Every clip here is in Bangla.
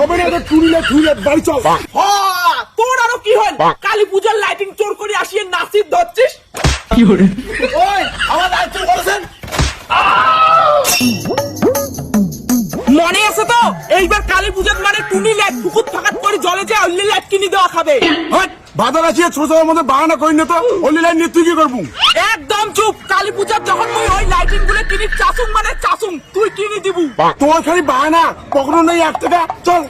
হবে না তো টুনিলে টুনিলে বাড়ি চল। তোর আরও কি হল কালী পূজার লাইটিং চোর করে আসিয়ে নাচির ধরছিস? ওই আমার দায়িত্ব করেছেন? মনে আছে তো? এইবার কালী পূজার মানে টুনি লাইট পুকুর ফাঁকাত করে জলে যে অল্লি লাইট কিনে দেওয়া খাবে। হাট বাজার আছে ছোট ছোট মধ্যে বাহানা করি না তো? অলি লাইন নিয়ে তুই কি করব? একদম চুপ। কালী পূজার যখন তুই ওই লাইটিংগুলো কিনি চাসুম মানে চাসুম তুই কিনে দিবু। তোমার খালি বাহানা কখনো নেই এক টাকা। চল।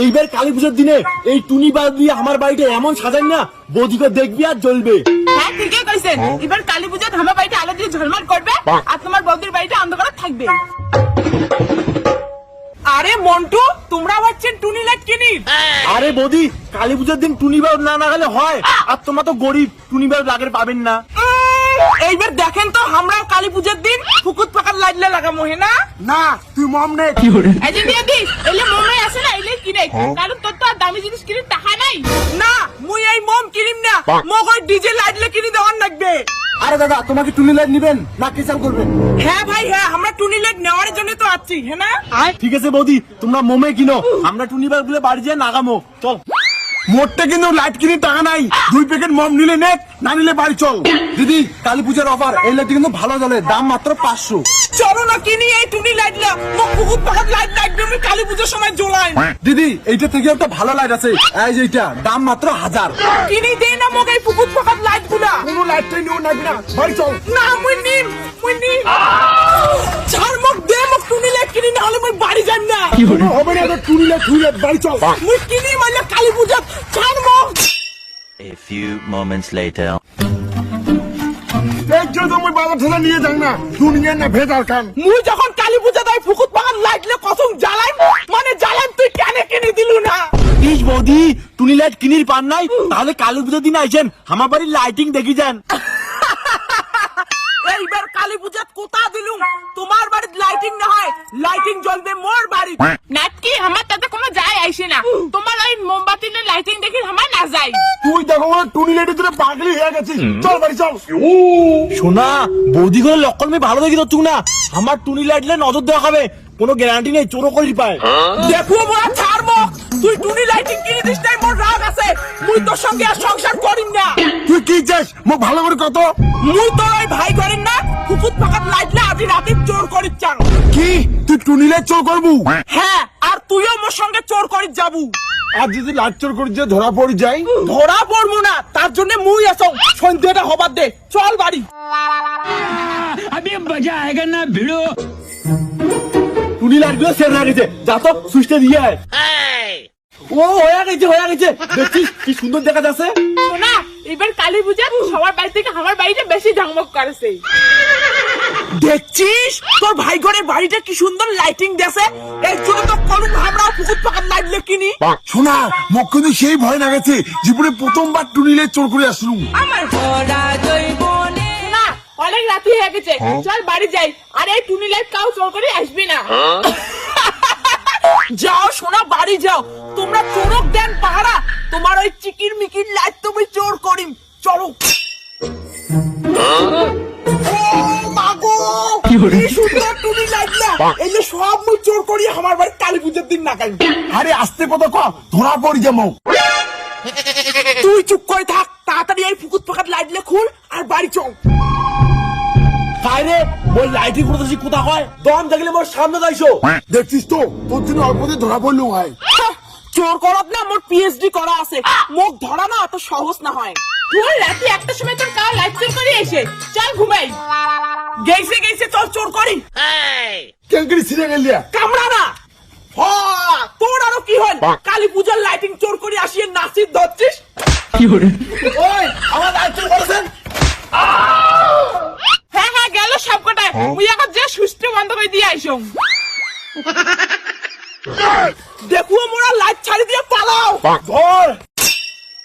এইবার কালী পুজোর দিনে এই টুনি বাদ দিয়ে আমার বাড়িটা এমন সাজাই না বৌদিকে দেখবি আর জ্বলবে। হ্যাঁ ঠিকই কইছেন। এবার কালী আমার বাড়িতে আলো দিয়ে ঝলমল করবে আর তোমার বৌদির বাড়িতে অন্ধকার থাকবে। আরে মন্টু তোমরা ভাবছেন টুনি লাইট কিনি? আরে বৌদি কালী পুজোর দিন টুনি বাদ না না গেলে হয়। আর তোমরা তো গরিব টুনি বাদ লাগের পাবেন না। এইবার দেখেন তো আমরা কালী পূজার দিন পুকুর পাকার লাগামো হে না? না তুই মম নে এই যে দিয়ে দিস এলে মোমে আসে না এলে কিনে। কারণ তোর তো আর দামি জিনিস কিনে টাকা নাই। না মুই এই মোম কিনিম না। ডিজে কিনে দেওয়ার লাগবে। আরে দাদা তোমাকে টুনি লাইট নিবেন না কেচাল করবেন? হ্যাঁ ভাই হ্যাঁ আমরা টুনি লাইট নেওয়ার জন্য তো আছি হ্যাঁ না? ঠিক আছে বৌদি তোমরা মোমে কিনো। আমরা টুনি বাদগুলো বাড়ি যেয়ে নাগামো চল। মোটটা কিন্তু লাইট কিনে টাকা নাই। দুই প্যাকেট মম নিলে নে না নিলে বাড়ি চল। দিদি কালী পূজার অফার এই লাইট কিন্তু ভালো চলে দাম মাত্র পাঁচশো। চলো না কিনি এই টুনি লাইট লা। মোক পুকুর পাকার লাইট লাগবে আমি কালী পুজোর সময় জ্বলাই। দিদি এইটা থেকে একটা ভালো লাইট আছে। এই যে এইটা দাম মাত্র হাজার। কিনি দে না মোক এই পুকুর পাকার লাইটগুলা। কোনো লাইটটাই নিও না না বাড়ি চল। না মুই নিম মুই নিম। ছাড় মোক দে মোক টুনি লাইট কিনি না হলে মুই বাড়ি যাম না। হবে না টুনি লাইট টুনি লাইট বাড়ি চল। মুই কিনি মানে কালী পূজা ছাড় মোক A few moments later. যে তুমি বাজার থেকে নিয়ে যাই না দুনিয়া না ভেজাল খান মুই যখন কালী পূজা তাই পুকুর পাকার লাইট লে কসম জ্বালাই মানে জ্বালাম তুই কেন কিনে দিলু না? ইস বৌদি টুনি লাইট কিনির পান নাই তাহলে কালী পুজোর দিন আইছেন আমার বাড়ির লাইটিং দেখি যান। এইবার কালী পূজা কোথা দিলুম? তোমার বাড়ির লাইটিং না হয় লাইটিং জ্বলবে মোর বাড়ি নাটকি আমার তাতে কোনো আইসে না। তোমার ওই মোমবাতি না লাইটিং দেখি আমার না যায়। তুই দেখো আমার টুনি লাইটের জন্য পাগলি হয়ে গেছিস চল বাড়ি চল। শোনা বৌদি করে লক্ষণ মেয়ে ভালো দেখি তো তুই না আমার টুনি লাইটলে নজর দেওয়া হবে। কোনো গ্যারান্টি নেই চোরও করি পায়। দেখো মোরা ছাড়বো তুই টুনি লাইটিং কিনে দিস নাই মোর রাগ আছে। মুই তোর সঙ্গে আর সংসার করিম না। তুই কি চাস? মোক ভালো করে কত? মুই তোর ওই ভাই করিম না পুকুর পাকার লাইটলে আজি রাতে চোর করিস চাং কি? তুই টুনি লাইট চোর করবু? হ্যাঁ আর তুইও মোর সঙ্গে চোর করি যাবু। আর যদি লাটচোর করে যে ধরা পড়ি যাই। ধরা পড়ব না তার জন্য মুই আসো সন্ধ্যাটা হবার দে চল বাড়ি। আমি না ভিড়ো। টুনি না গেছে। যা তো সুইচটা দিয়ে আয়। ও হয়ে গেছে হয়ে গেছে। দেখছিস কি সুন্দর দেখা যাচ্ছে? না এবার কালী পূজা সবার বাড়ি থেকে আমার বাড়িটা বেশি ঝাঁকমক করেছে। দেখছিস? তোর ভাই ঘরের বাড়িটা কি সুন্দর লাইটিং দেছে এর জন্য তো কলম আমরাও পুকুর পাকার লাইট কিনি শোনা মোক কিন্তু সেই ভয় না গেছে জীবনে প্রথমবার টুনিলে চোর করে আসলুম আমার জৈবনে না অনেক রাতি হয়ে গেছে। চল বাড়ি যাই। আর এই টুনি লাইট কাউ চোর করে আসবি না। যাও শোনা বাড়ি যাও। তোমরা চোরক দেন পাহারা। তোমার ওই চিকির মিকির লাইট তুমি চোর করিম। চলো। মাগো কি সুন্দর টুনি লাইট এই যে সব মুই চোর করি আমার বাড়ি কালী পুজোর দিন না কাই আরে আসতে কত ক ধরা পড়ি যাব তুই চুপ করে থাক তাড়াতাড়ি এই পুকুর ফাঁকার লাইট লে খুল আর বাড়ি চল। কাইরে ওই লাইটিং করতেছি কোথা হয়? দম দেখলে মোর সামনে যাইছো। দেখছিস তো তোর জন্য অল্পতে ধরা পড়ল হয় চোর করত না মোর পিএইচডি করা আছে। মুখ ধরা না অত সহজ না হয়। তুই রাতে একটা সময় তোর কার লাইট চোর করে এসে। চল ঘুমাই। গেইছে গেইছে চল চোর করি। কেঙ্কড়ি ছিঁড়ে গেলিয়া কামড়া না হ, তোর আরও কি হল কালী পূজার লাইটিং চোর করে আসিয়ে নাচির ধরছিস? ওই আমার দায়িত্ব করেছেন? হ্যাঁ হ্যাঁ গেল সব কটায় মুই এখন যে সুস্থ বন্ধ করে দিয়ে আইসো দেখুও মোরা লাইট ছাড়ি দিয়ে পালাও। ধর!